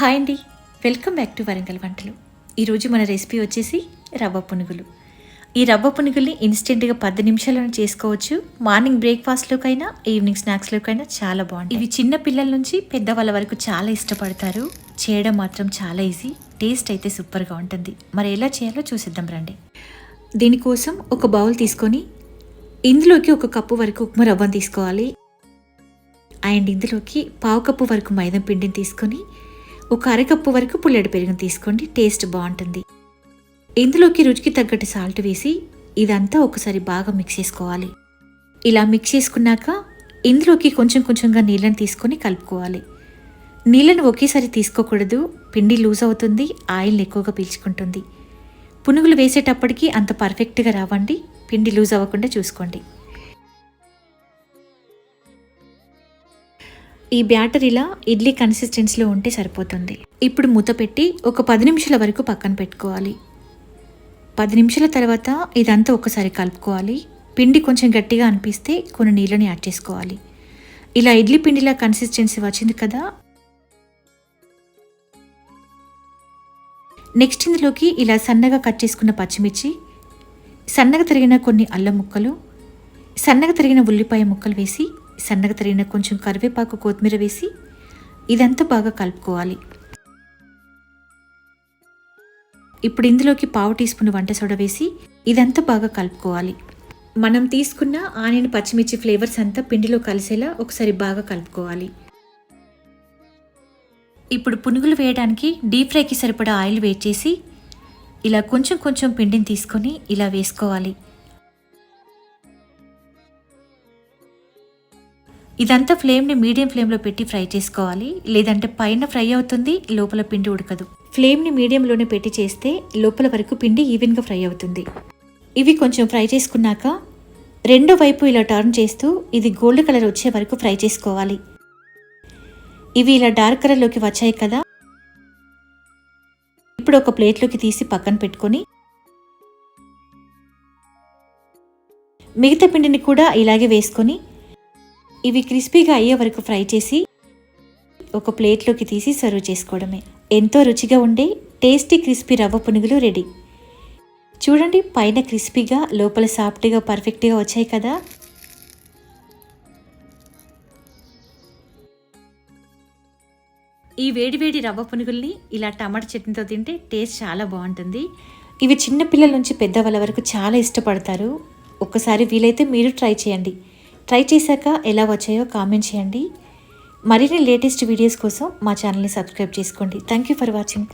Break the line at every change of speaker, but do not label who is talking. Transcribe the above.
Hi అండి. Welcome back to Warangal వంటలు. ఈరోజు మన రెసిపీ వచ్చేసి రవ్వ పునుగులు. ఈ రవ్వ పునుగుల్ని ఇన్స్టెంట్గా పది నిమిషాలను చేసుకోవచ్చు. మార్నింగ్ బ్రేక్ఫాస్ట్లోకైనా ఈవినింగ్ స్నాక్స్లోకైనా చాలా బాగుంటుంది ఇవి చిన్న పిల్లల నుంచి పెద్దవాళ్ళ వరకు చాలా ఇష్టపడతారు. చేయడం మాత్రం చాలా ఈజీ. టేస్ట్ అయితే సూపర్గా ఉంటుంది. మరి ఎలా చేయాలో చూసిద్దాం రండి. దీనికోసం ఒక బౌల్ తీసుకొని ఇందులోకి ఒక కప్పు వరకు ఉప్మా రవ్వను తీసుకోవాలి. అండ్ ఇందులోకి పావు కప్పు వరకు మైదా పిండిని తీసుకొని ఒక అరకప్పు వరకు పుల్లడి పెరుగును తీసుకోండి టేస్ట్ బాగుంటుంది. ఇందులోకి రుచికి తగ్గట్టు సాల్ట్ వేసి ఇదంతా ఒకసారి బాగా మిక్స్ చేసుకోవాలి. ఇలా మిక్స్ చేసుకున్నాక ఇందులోకి కొంచెం కొంచెంగా నీళ్ళని తీసుకొని కలుపుకోవాలి. నీళ్ళను ఒకేసారి తీసుకోకూడదు పిండి లూజ్ అవుతుంది ఆయిల్ని ఎక్కువగా పీల్చుకుంటుంది. పునుగులు వేసేటప్పటికి అంత పర్ఫెక్ట్గా రావండి పిండి లూజ్ అవ్వకుండా చూసుకోండి. ఈ బ్యాటర్ ఇలా ఇడ్లీ కన్సిస్టెన్సీలో ఉంటే సరిపోతుంది. ఇప్పుడు మూత పెట్టి ఒక పది నిమిషాల వరకు పక్కన పెట్టుకోవాలి. పది నిమిషాల తర్వాత ఇదంతా ఒకసారి కలుపుకోవాలి. పిండి కొంచెం గట్టిగా అనిపిస్తే కొన్ని నీళ్ళని యాడ్ చేసుకోవాలి. ఇలా ఇడ్లీ పిండిలా కన్సిస్టెన్సీ వచ్చింది కదా? నెక్స్ట్ ఇందులోకి ఇలా సన్నగా కట్ చేసుకున్న పచ్చిమిర్చి సన్నగా తరిగిన కొన్ని అల్లం ముక్కలు సన్నగా తరిగిన ఉల్లిపాయ ముక్కలు వేసి సన్నగా తరిగిన కొంచెం కరివేపాకు కొత్తిమీర వేసి ఇదంతా బాగా కలుపుకోవాలి. ఇప్పుడు ఇందులోకి పావు టీ స్పూన్ వంట సోడా వేసి ఇదంతా బాగా కలుపుకోవాలి. మనం తీసుకున్న ఆనియన్ పచ్చిమిర్చి ఫ్లేవర్స్ అంతా పిండిలో కలిసేలా ఒకసారి బాగా కలుపుకోవాలి. ఇప్పుడు పునుగులు వేయడానికి డీప్ ఫ్రైకి సరిపడా ఆయిల్ వేడి చేసి ఇలా కొంచెం కొంచెం పిండిని తీసుకొని ఇలా వేసుకోవాలి. ఇదంతా ఫ్లేమ్ని మీడియం ఫ్లేమ్లో పెట్టి ఫ్రై చేసుకోవాలి. లేదంటే పైన ఫ్రై అవుతుంది లోపల పిండి ఉడకదు. ఫ్లేమ్ని మీడియంలోనే పెట్టి చేస్తే లోపల వరకు పిండి ఈవెన్గా ఫ్రై అవుతుంది. ఇవి కొంచెం ఫ్రై చేసుకున్నాక రెండో వైపు ఇలా టర్న్ చేస్తూ ఇది గోల్డ్ కలర్ వచ్చే వరకు ఫ్రై చేసుకోవాలి. ఇవి ఇలా డార్క్ కలర్లోకి వచ్చాయి కదా. ఇప్పుడు ఒక ప్లేట్లోకి తీసి పక్కన పెట్టుకొని మిగతా పిండిని కూడా ఇలాగే వేసుకొని ఇవి క్రిస్పీగా అయ్యే వరకు ఫ్రై చేసి ఒక ప్లేట్లోకి తీసి సర్వ్ చేసుకోవడమే. ఎంతో రుచిగా ఉండే టేస్టీ క్రిస్పీ రవ్వ పునుగులు రెడీ. చూడండి పైన క్రిస్పీగా లోపల సాఫ్ట్గా పర్ఫెక్ట్గా వచ్చాయి కదా. ఈ వేడివేడి రవ్వ పునుగుల్ని ఇలా టమాటా చట్నీతో తింటే టేస్ట్ చాలా బాగుంటుంది. ఇవి చిన్న పిల్లల నుంచి పెద్దవాళ్ళ వరకు చాలా ఇష్టపడతారు. ఒక్కసారి వీలైతే మీరు ట్రై చేయండి. ట్రై చేశాక ఎలా వచ్చాయో కామెంట్ చేయండి. మరిన్ని లేటెస్ట్ వీడియోస్ కోసం మా ఛానల్ని సబ్స్క్రైబ్ చేసుకోండి. Thank you for watching